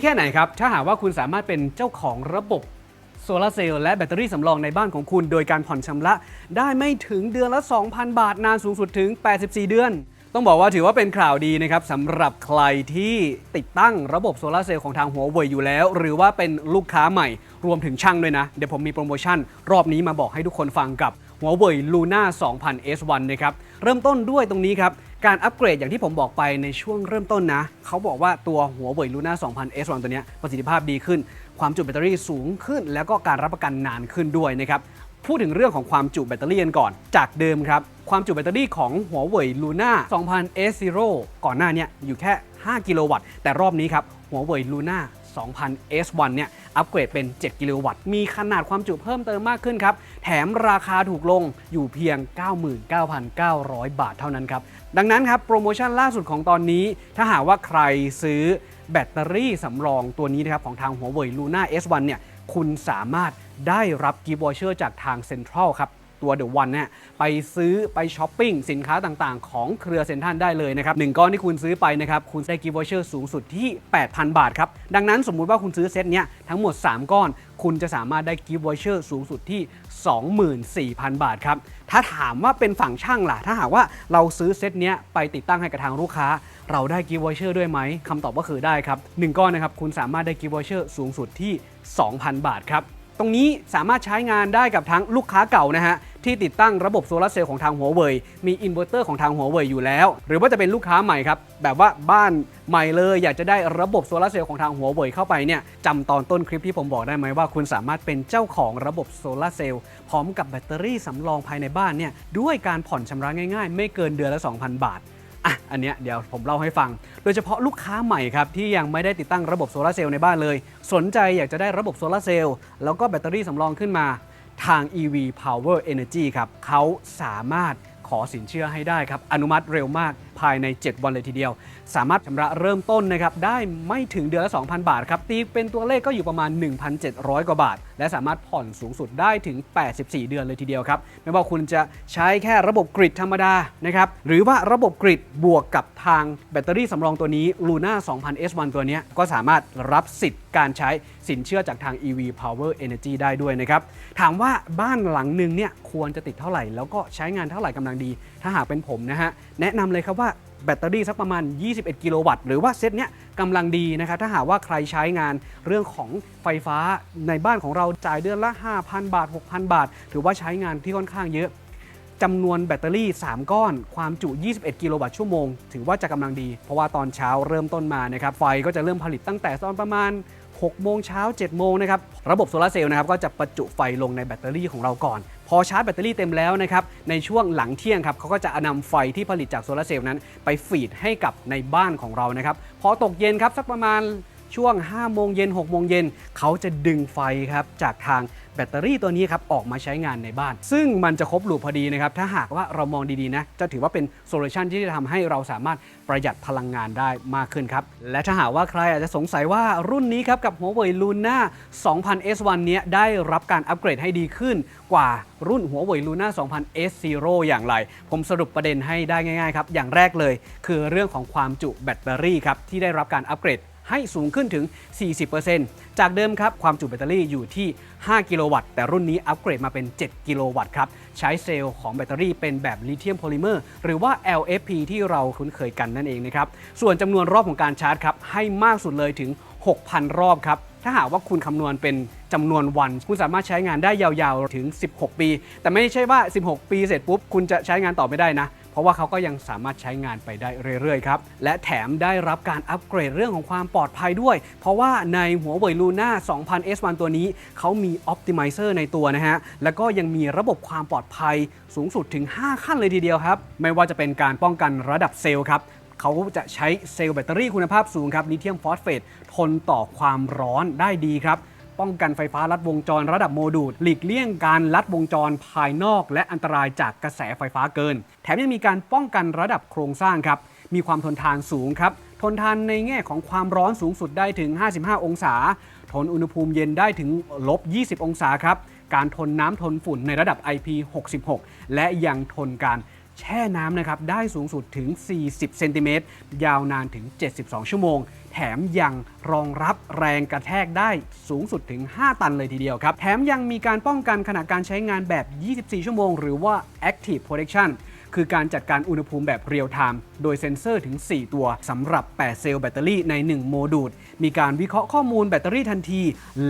ีแค่ไหนครับ ถ้าหากว่าคุณสามารถเป็นเจ้าของระบบโซลาร์เซลล์และแบตเตอรี่สำรองในบ้านของคุณ โดยการผ่อนชำระได้ไม่ถึงเดือนละ 2,000 บาทนานสูงสุดถึง 84 เดือน ต้องบอกว่าถือว่าเป็นข่าวดีนะครับสำหรับใครที่ติดตั้งระบบโซลาร์เซลล์ของทางหัวเว่ยอยู่แล้ว หรือว่าเป็นลูกค้าใหม่ รวมถึงช่างด้วยนะ เดี๋ยวผมมีโปรโมชั่น รอบนี้มาบอกให้ทุกคนฟังกับหัวเว่ย Luna 2000 S1 นะครับเริ่มต้นด้วยตรงนี้ครับ การอัปเกรดอย่างที่ผมบอกไปในช่วงเริ่มต้นนะ เขาบอกว่าตัวหัวเว่ย Luna 2000 S1 ตัวนี้ประสิทธิภาพดีขึ้น ความจุแบตเตอรี่สูงขึ้น แล้วก็การรับประกันนานขึ้นด้วยนะครับพูดถึงเรื่องของความจุแบตเตอรี่กันก่อน จากเดิมครับ ความจุแบตเตอรี่ของหัวเว่ย Luna 2000 S0 ก่อนหน้าเนี้อยู่แค่ 5 กิโลวัตต์ แต่รอบนี้ครับหัวเว่ย Luna 2000 S1 เนี่ยอัปเกรดเป็น 7 กิโลวัตต์ มีขนาดความจุเพิ่มเติมมากขึ้นครับ แถมราคาถูกลงอยู่เพียง 99,900 บาทเท่านั้นครับ ดังนั้นครับโปรโมชั่นล่าสุดของตอนนี้ ถ้าหากว่าใครซื้อแบตเตอรี่สำรองตัวนี้นะครับของทางหัวเว่ยลูน่า S1 เนี่ยคุณสามารถได้รับกิฟต์วอเชอร์จากทางเซ็นทรัลครับ ตัวเดอะวันเนี่ยไปซื้อไปช้อปปิ้งสินค้าต่างๆ ของเครือเซ็นทรัลได้เลยนะครับหนึ่งก้อนที่คุณซื้อไปนะครับคุณได้กิฟต์วอเชอร์สูงสุดที่ 8,000 บาทครับ ดังนั้นสมมุติว่าคุณซื้อเซตเนี้ยทั้งหมด 3 ก้อน คุณจะสามารถได้กิฟต์วอเชอร์สูงสุดที่ 24,000 บาทครับ ถ้าถามว่าเป็นฝั่งช่างล่ะ ถ้าหากว่าเราซื้อเซตเนี้ยไปติดตั้งให้กับทางลูกค้า เราได้กิฟต์วอเชอร์ด้วยไหมคำตอบก็คือได้ครับหนึ่งก้อนนะครับคุณสามารถได้กิฟต์วอเชอร์สูงสุดที่ 2,000 บาทครับ ตรงนี้สามารถใช้งานได้กับทั้งลูกค้าเก่านะฮะ ที่ติดตั้งระบบโซลาร์เซลล์ของทางหัวเว่ยมีอินเวอร์เตอร์ของทางหัวเว่ยอยู่แล้ว หรือว่าจะเป็นลูกค้าใหม่ครับ แบบว่าบ้านใหม่เลย อยากจะได้ระบบโซลาร์เซลล์ของทางหัวเว่ยเข้าไปเนี่ยจำตอนต้นคลิปที่ผมบอกได้ไหมว่า คุณสามารถเป็นเจ้าของระบบโซลาร์เซลล์พร้อมกับแบตเตอรี่สำรองภายในบ้านเนี่ยด้วยการผ่อนชำระง่ายๆ ไม่เกินเดือนละ 2,000 บาทอะ อันเนี้ยเดี๋ยวผมเล่าให้ฟัง โดยเฉพาะลูกค้าใหม่ครับ ที่ยังไม่ได้ติดตั้งระบบโซลาร์เซลล์ในบ้านเลย สนใจอยากจะได้ระบบโซลาร์เซลล์แล้วก็แบตเตอรี่สำรองขึ้นมา ทาง EV Power Energy ครับเขาสามารถขอสินเชื่อให้ได้ครับ อนุมัติเร็วมากภายใน 7 วันเลยทีเดียว สามารถชำระเริ่มต้นนะครับ ได้ไม่ถึงเดือนละ 2,000 บาทครับ ตีเป็นตัวเลขก็อยู่ประมาณ 1,700 กว่าบาท และสามารถผ่อนสูงสุดได้ถึง 84 เดือนเลยทีเดียวครับ ไม่ว่าคุณจะใช้แค่ระบบกริดธรรมดานะครับ หรือว่าระบบกริดบวกกับทางแบตเตอรี่สำรองตัวนี้ Luna 2000 S1 ตัวนี้ก็สามารถรับสิทธิ์การใช้สินเชื่อจากทาง EV Power Energy ได้ด้วยนะครับ ถามว่าบ้านหลังหนึ่งเนี่ยควรจะติดเท่าไหร่ แล้วก็ใช้งานเท่าไหร่กำลังดี ถ้าหากเป็นผมนะฮะ แนะนำเลยครับว่าแบตเตอรี่สักประมาณ 21 กิโลวัตต์ หรือว่าเซตเนี้ยกำลังดีนะครับ ถ้าหากว่าใครใช้งานเรื่องของไฟฟ้าในบ้านของเราจ่ายเดือนละ 5,000 บาท 6,000 บาท ถือว่าใช้งานที่ค่อนข้างเยอะ จำนวนแบตเตอรี่ 3 ก้อน ความจุ 21 กิโลวัตต์ชั่วโมง ถือว่าจะกำลังดี เพราะว่าตอนเช้าเริ่มต้นมานะครับ ไฟก็จะเริ่มผลิตตั้งแต่ตอนประมาณ 6 โมงเช้า 7 โมงนะครับ ระบบโซลาเซลล์นะครับ ก็จะประจุไฟลงในแบตเตอรี่ของเราก่อน พอชาร์จแบตเตอรี่เต็มแล้วนะครับ ในช่วงหลังเที่ยงครับเขาก็จะนำไฟที่ผลิตจากโซลาเซลล์นั้น ไปฟีดให้กับในบ้านของเรานะครับ พอตกเย็นครับสักประมาณ ช่วง 5 โมงเย็น 6 โมงเย็น เขาจะดึงไฟครับจากทางแบตเตอรี่ตัวนี้ครับออกมาใช้งานในบ้าน ซึ่งมันจะครบลูปพอดีนะครับ ถ้าหากว่าเรามองดีๆนะ จะถือว่าเป็นโซลูชันที่จะทำให้เราสามารถประหยัดพลังงานได้มากขึ้นครับ และถ้าหากว่าใครอาจจะสงสัยว่ารุ่นนี้ครับกับหัวเว่ย Luna 2000 S1 เนี้ยได้รับการอัปเกรดให้ดีขึ้นกว่ารุ่นหัวเว่ย Luna 2000 S0 อย่างไร ผมสรุปประเด็นให้ได้ง่ายๆครับ อย่างแรกเลย คือเรื่องของความจุแบตเตอรี่ครับที่ได้รับการอัปเกรด ให้สูงขึ้นถึง 40%จากเดิมครับ ความจุแบตเตอรี่อยู่ที่ 5 กิโลวัตต์ แต่รุ่นนี้อัปเกรดมาเป็น 7 กิโลวัตต์ครับ ใช้เซลล์ของแบตเตอรี่เป็นแบบลิเธียมโพลิเมอร์หรือว่า LFP ที่เราคุ้นเคยกันนั่นเองนะครับ ส่วนจำนวนรอบของการชาร์จครับ ให้มากสุดเลยถึง 6,000 รอบครับถ้าหากว่าคุณคำนวณเป็นจำนวนวัน คุณสามารถใช้งานได้ยาวๆถึง 16 ปี แต่ไม่ใช่ว่า 16 ปีเสร็จปุ๊บ คุณจะใช้งานต่อไม่ได้นะ เพราะว่าเขาก็ยังสามารถใช้งานไปได้เรื่อยๆครับ และแถมได้รับการอัปเกรดเรื่องของความปลอดภัยด้วย เพราะว่าในหัวเว่ย Luna 2000 S1 ตัวนี้ เขามี Optimizer ในตัวนะฮะ แล้วก็ยังมีระบบความปลอดภัยสูงสุดถึง 5 ขั้นเลยทีเดียวครับ ไม่ว่าจะเป็นการป้องกันระดับเซลล์ครับเขาจะใช้เซลล์แบตเตอรี่คุณภาพสูงครับลิเธียมฟอสเฟตทนต่อความร้อนได้ดีครับ ป้องกันไฟฟ้าลัดวงจรระดับโมดูลหลีกเลี่ยงการลัดวงจรภายนอก และอันตรายจากกระแสไฟฟ้าเกิน แถมยังมีการป้องกันระดับโครงสร้างครับมีความทนทานสูงครับทนทานในแง่ของความร้อนสูงสุดได้ถึง 55 องศา ทนอุณหภูมิเย็นได้ถึงลบ 20 องศาครับ การทนน้ำทนฝุ่นในระดับ IP66 และยังทนการแช่น้ำนะครับ ได้สูงสุดถึง 40 เซนติเมตร ยาวนานถึง 72 ชั่วโมง แถมยังรองรับแรงกระแทกได้สูงสุดถึง 5 ตันเลยทีเดียวครับ แถมยังมีการป้องกันขณะการใช้งานแบบ 24 ชั่วโมง หรือว่า Active Protection คือการจัดการอุณหภูมิแบบเรียลไทม์โดยเซ็นเซอร์ถึง 4 ตัวสำหรับ 8 เซลล์แบตเตอรี่ใน 1 โมดูล มีการวิเคราะห์ข้อมูลแบตเตอรี่ทันที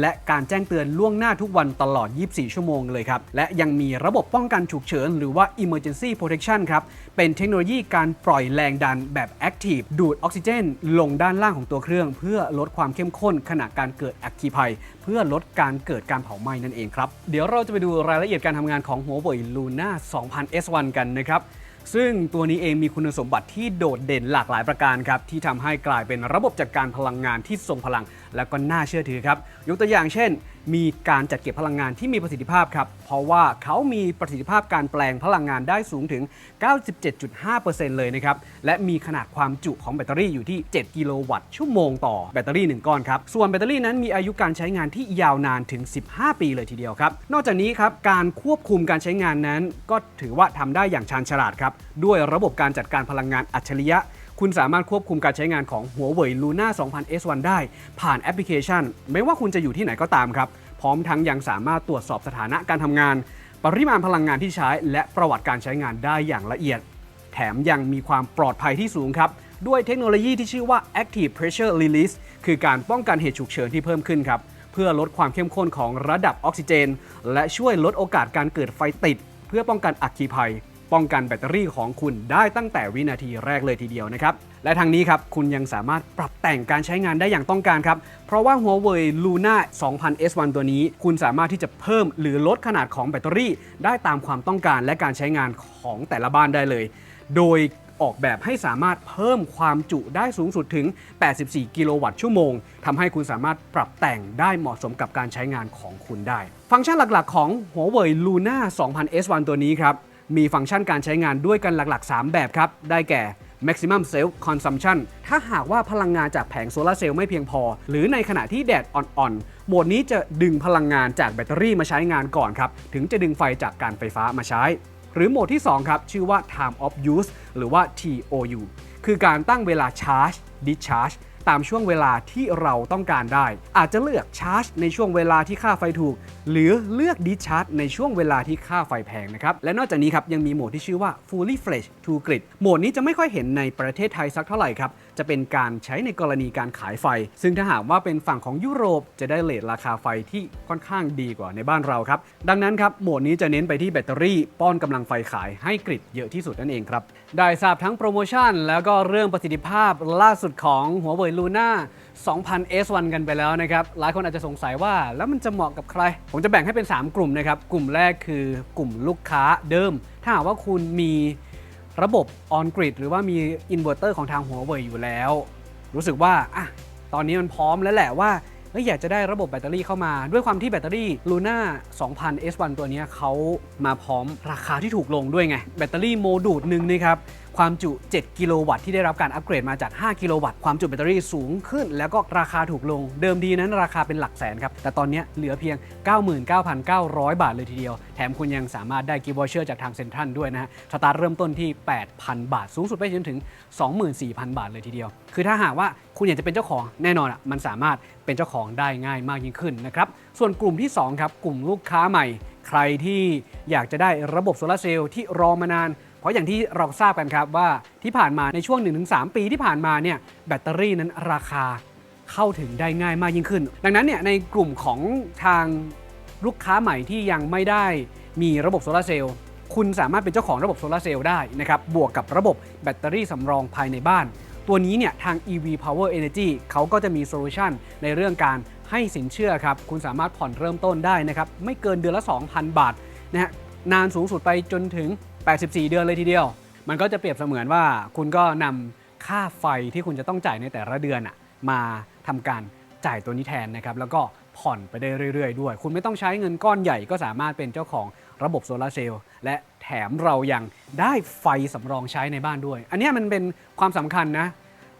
และการแจ้งเตือนล่วงหน้าทุกวันตลอด 24 ชั่วโมงเลยครับ และยังมีระบบป้องกันฉุกเฉิน หรือว่า Emergency Protection ครับ เป็นเทคโนโลยีการปล่อยแรงดันแบบ Active ดูดออกซิเจน ลงด้านล่างของตัวเครื่องเพื่อลดความเข้มข้นขณะการเกิดอัคคีภัย เพื่อลดการเกิดการเผาไหม้นั่นเองครับ เดี๋ยวเราจะไปดูรายละเอียดการทำงานของหัวเว่ยลูน่า2000 S1 กันนะครับซึ่งตัวนี้เองมีคุณสมบัติที่โดดเด่นหลากหลายประการครับที่ทำให้กลายเป็นระบบจัดการพลังงานที่ทรงพลัง และก็น่าเชื่อถือครับ ยกตัวอย่างเช่น มีการจัดเก็บพลังงานที่มีประสิทธิภาพครับ เพราะว่าเขามีประสิทธิภาพการแปลงพลังงานได้สูงถึง 97.5%เลยนะครับ และมีขนาดความจุของแบตเตอรี่อยู่ที่ 7 กิโลวัตต์ชั่วโมงต่อแบตเตอรี่ 1 ก้อนครับ ส่วนแบตเตอรี่นั้นมีอายุการใช้งานที่ยาวนานถึง 15 ปีเลยทีเดียวครับ นอกจากนี้ครับ การควบคุมการใช้งานนั้น ก็ถือว่าทำได้อย่างชาญฉลาดครับ ด้วยระบบการจัดการพลังงานอัจฉริยะ คุณสามารถควบคุมการใช้งานของหัวเว่ย Luna 2000 S1 ได้ ผ่านแอปพลิเคชัน ไม่ว่าคุณจะอยู่ที่ไหนก็ตามครับ พร้อมทั้งยังสามารถตรวจสอบสถานะการทำงาน ปริมาณพลังงานที่ใช้ และประวัติการใช้งานได้อย่างละเอียด แถมยังมีความปลอดภัยที่สูงครับด้วยเทคโนโลยีที่ชื่อว่า Active Pressure Release คือการป้องกันเหตุฉุกเฉินที่เพิ่มขึ้นครับ เพื่อลดความเข้มข้นของระดับออกซิเจน และช่วยลดโอกาสการเกิดไฟติด เพื่อป้องกันอัคคีภัย ป้องกันแบตเตอรี่ของคุณได้ตั้งแต่วินาทีแรกเลยทีเดียวนะครับ และทางนี้ครับคุณยังสามารถปรับแต่งการใช้งานได้อย่างต้องการครับ เพราะว่าหัวเว่ย Luna 2000 S1 ตัวนี้ คุณสามารถที่จะเพิ่มหรือลดขนาดของแบตเตอรี่ ได้ตามความต้องการและการใช้งานของแต่ละบ้านได้เลย โดยออกแบบให้สามารถเพิ่มความจุได้สูงสุดถึง 84 กิโลวัตต์ชั่วโมง ทำให้คุณสามารถปรับแต่งได้เหมาะสมกับการใช้งานของคุณได้ ฟังก์ชันหลักๆ ของหัวเว่ย Luna 2000 S1 ตัวนี้ครับ มีฟังก์ชันการใช้งานด้วยกันหลักๆ 3 แบบครับ ได้แก่ maximum self consumption ถ้าหากว่าพลังงานจากแผงโซลาร์เซลล์ไม่เพียงพอ หรือในขณะที่แดดอ่อนๆ โหมดนี้จะดึงพลังงานจากแบตเตอรี่มาใช้งานก่อนครับ ถึงจะดึงไฟจากการไฟฟ้ามาใช้ หรือโหมดที่ 2 ครับ ชื่อว่า time of use หรือว่า TOU คือการตั้งเวลา charge discharge ตามช่วงเวลาที่เราต้องการได้ อาจจะเลือกชาร์จ ในช่วงเวลาที่ค่าไฟถูก หรือเลือกดิชาร์จ ในช่วงเวลาที่ค่าไฟแพงนะครับ และนอกจากนี้ครับยังมีโหมดที่ชื่อว่า fully fledged to grid โหมดนี้จะไม่ค่อยเห็นในประเทศไทยสักเท่าไหร่ครับ จะเป็นการใช้ในกรณีการขายไฟ ซึ่งถ้าหากว่าเป็นฝั่งของยุโรปจะได้เลทราคาไฟที่ค่อนข้างดีกว่าในบ้านเราครับดังนั้นครับโหมดนี้จะเน้นไปที่แบตเตอรี่ป้อนกำลังไฟขายให้กริดเยอะที่สุดนั่นเองครับได้ทราบทั้งโปรโมชั่น แล้วก็เรื่องประสิทธิภาพล่าสุดของหัวเว่ย Luna 2000 S1 กันไปแล้วนะครับ หลายคนอาจจะสงสัยว่าแล้วมันจะเหมาะกับใคร ผมจะแบ่งให้เป็น 3 กลุ่มนะครับ กลุ่มแรกคือกลุ่มลูกค้าเดิม ถ้าหากว่าคุณมี ระบบออนกริดหรือว่ามีอินเวอร์เตอร์ของทางหัวเว่ยอยู่แล้ว รู้สึกว่าอะตอนนี้มันพร้อมแล้วแหละว่าอยากจะได้ระบบแบตเตอรี่เข้ามา ด้วยความที่แบตเตอรี่ Luna 2000 S1 ตัวนี้เขามาพร้อมราคาที่ถูกลงด้วยไง แบตเตอรี่โมดูลหนึ่งนะครับ ความจุ 7 กิโลวัตต์ที่ได้รับการอัปเกรดมาจาก 5 กิโลวัตต์ ความจุแบตเตอรี่สูงขึ้น แล้วก็ราคาถูกลง เดิมทีนั้นราคาเป็นหลักแสนครับ แต่ตอนนี้เหลือเพียง 99,900 บาทเลยทีเดียว แถมคุณยังสามารถได้กิฟต์วอเชอร์จากทางเซ็นทรัลด้วยนะฮะ สตาร์ทเริ่มต้นที่ 8,000 บาท สูงสุดไปจนถึง 24,000 บาทเลยทีเดียว คือถ้าหากว่าคุณอยากจะเป็นเจ้าของแน่นอนอะ มันสามารถเป็นเจ้าของได้ง่ายมากยิ่งขึ้นนะครับ ส่วนกลุ่มที่สองครับ กลุ่มลูกค้าใหม่ ใครที่อยากจะได้ระบบโซลาเซลล์ที่รอมานาน เพราะอย่างที่เราทราบกันครับว่าที่ผ่านมาในช่วง 1-3 ปีที่ผ่านมาเนี่ยแบตเตอรี่นั้นราคาเข้าถึงได้ง่ายมากยิ่งขึ้น ดังนั้นเนี่ยในกลุ่มของทางลูกค้าใหม่ที่ยังไม่ได้มีระบบโซลาเซลล์คุณสามารถเป็นเจ้าของระบบโซลาเซลล์ได้นะครับบวกกับระบบแบตเตอรี่สำรองภายในบ้าน ตัวนี้เนี่ยทาง EV Power Energy เขาก็จะมีโซลูชันในเรื่องการให้สินเชื่อครับ คุณสามารถผ่อนเริ่มต้นได้นะครับ ไม่เกินเดือนละ 2,000 บาทนะฮะนานสูงสุดไปจนถึง 84 เดือนเลยทีเดียว มันก็จะเปรียบเสมือนว่าคุณก็นำค่าไฟที่คุณจะต้องจ่ายในแต่ละเดือนอะมาทำการจ่ายตัวนี้แทนนะครับ แล้วก็ผ่อนไปได้เรื่อยๆ ด้วย คุณไม่ต้องใช้เงินก้อนใหญ่ก็สามารถเป็นเจ้าของระบบโซลาร์เซลล์และแถมเรายังได้ไฟสำรองใช้ในบ้านด้วย อันเนี้ยมันเป็นความสำคัญนะ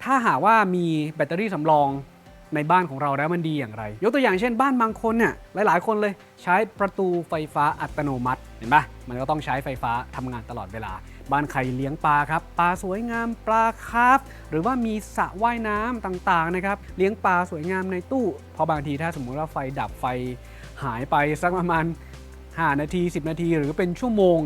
ถ้าหากว่ามีแบตเตอรี่สำรอง ในบ้านของเราแล้วมันดีอย่างไร ยกตัวอย่างเช่นบ้านบางคนเนี่ยหลาย ๆ คนเลยใช้ประตูไฟฟ้าอัตโนมัติเห็นปะมันก็ต้องใช้ไฟฟ้าทำงานตลอดเวลา บ้านใครเลี้ยงปลาครับปลาสวยงามปลาคาร์ฟหรือว่ามีสระว่ายน้ำต่าง ๆ นะครับ เลี้ยงปลาสวยงามในตู้เพอบางทีถ้าสมมุติว่าไฟดับไฟหายไปสักประมาณ5นาที 10 นาที หรือเป็นชั่วโมง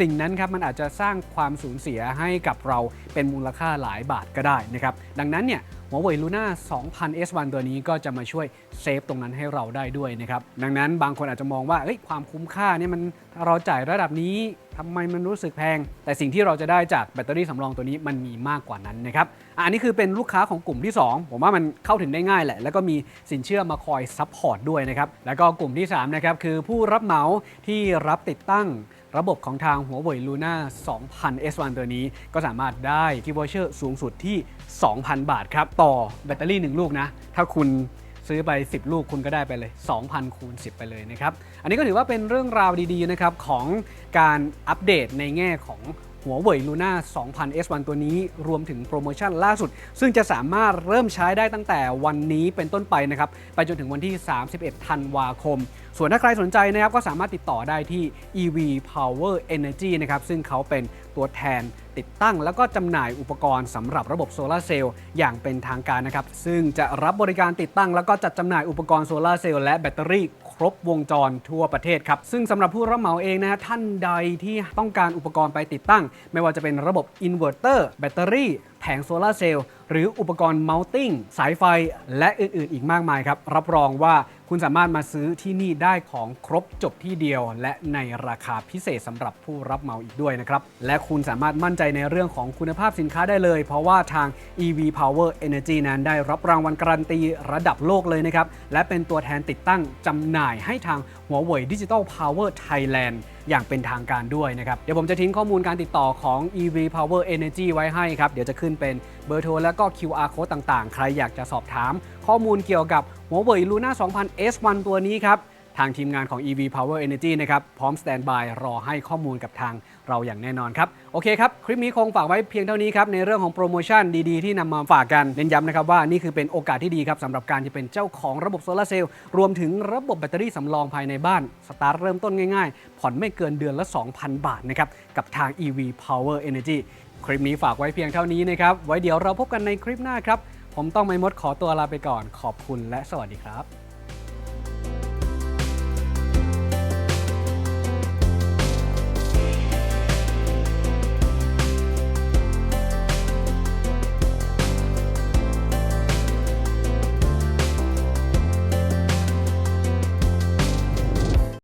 สิ่งนั้นครับมันอาจจะสร้างความสูญเสียให้กับเราเป็นมูลค่าหลายบาทก็ได้นะครับดังนั้นเนี่ยหัวเว่ยลูน่า2000 S1 ตัวนี้ก็จะมาช่วยเซฟตรงนั้นให้เราได้ด้วยนะครับดังนั้นบางคนอาจจะมองว่าเอ้ยความคุ้มค่าเนี่ยมันเราจ่ายระดับนี้ทำไมมันรู้สึกแพง แต่สิ่งที่เราจะได้จากแบตเตอรี่สำรองตัวนี้มันมีมากกว่านั้นนะครับอะอันนี้คือเป็นลูกค้าของกลุ่มที่ 2 ผมว่ามันเข้าถึงได้ง่ายแหละ แล้วก็มีสินเชื่อมาคอยซัพพอร์ตด้วยนะครับแล้วก็กลุ่มที่3นะครับคือผู้รับเหมาที่รับติดตั้ง ระบบของทางหัวเว่ยลูน่า2000 S1 ตัวนี้ ก็สามารถได้กิฟต์วอเชอร์สูงสุดที่ 2,000 บาทครับ ต่อแบตเตอรี่ 1 ลูกนะ ถ้าคุณซื้อไป 10 ลูกคุณก็ได้ไปเลย 2,000 คูณ 10 ไปเลยนะครับ อันนี้ก็ถือว่าเป็นเรื่องราวดีๆนะครับของการอัปเดตในแง่ของหัวเว่ยลูน่า2000 S1 ตัวนี้รวมถึงโปรโมชั่นล่าสุด ซึ่งจะสามารถเริ่มใช้ได้ตั้งแต่วันนี้เป็นต้นไปนะครับ ไปจนถึงวันที่ 31 ธันวาคม ส่วนถ้าใครสนใจนะครับก็สามารถติดต่อได้ที่ EV Power Energy นะครับซึ่งเขาเป็นตัวแทนติดตั้ง แล้วก็จำหน่ายอุปกรณ์สำหรับระบบโซลาร์เซลล์อย่างเป็นทางการนะครับซึ่งจะรับบริการติดตั้ง แล้วก็จัดจำหน่ายอุปกรณ์โซลาร์เซลล์และแบตเตอรี่ครบวงจรทั่วประเทศครับซึ่งสำหรับผู้รับเหมาเองนะท่านใดที่ต้องการอุปกรณ์ไปติดตั้ง ไม่ว่าจะเป็นระบบอินเวอร์เตอร์แบตเตอรี่แผงโซลาร์เซลล์หรืออุปกรณ์เมาส์ติ้งสายไฟ และอื่นๆ อีกมากมายครับรับรองว่า คุณสามารถมาซื้อที่นี่ได้ของครบจบที่เดียว และในราคาพิเศษสำหรับผู้รับเหมาอีกด้วยนะครับ และคุณสามารถมั่นใจในเรื่องของคุณภาพสินค้าได้เลย เพราะว่าทาง EV Power Energy นั้นได้รับรางวัลการันตีระดับโลกเลยนะครับ และเป็นตัวแทนติดตั้งจำหน่ายให้ทางหัวเว่ยดิจิ t a ล Power Thailand อย่างเป็นทางการด้วยนะครับ เดี๋ยวผมจะทิ้งข้อมูลการติดต่อของ EV Power Energy ไว้ให้ครับ เดี๋ยวจะขึ้นเป็นเบอร์โทรและก็ QR code ต่างๆ ใครอยากจะสอบถาม ข้อมูลเกี่ยวกับหัวเว่ย Luna 2000 S1 ตัวนี้ครับ ทางทีมงานของ EV Power Energy นะครับ พร้อมสแตนบายรอให้ข้อมูลกับทางเราอย่างแน่นอนครับ โอเคครับ คลิปนี้คงฝากไว้เพียงเท่านี้ครับ ในเรื่องของโปรโมชั่นดีๆ ที่นำมาฝากกันเน้นย้ำนะครับว่านี่คือเป็นโอกาสที่ดีครับสำหรับการที่เป็นเจ้าของระบบโซลาร์เซลล์รวมถึงระบบแบตเตอรี่สำรองภายในบ้าน สตาร์ทเริ่มต้นง่ายๆ ผ่อนไม่เกินเดือนละ 2,000 บาทนะครับกับทาง EV Power Energy คลิปนี้ฝากไว้เพียงเท่านี้นะครับไว้เดี๋ยวเราพบกันในคลิปหน้าครับผมต้องไม่มดขอตัวลาไปก่อนขอบคุณและสวัสดีครับ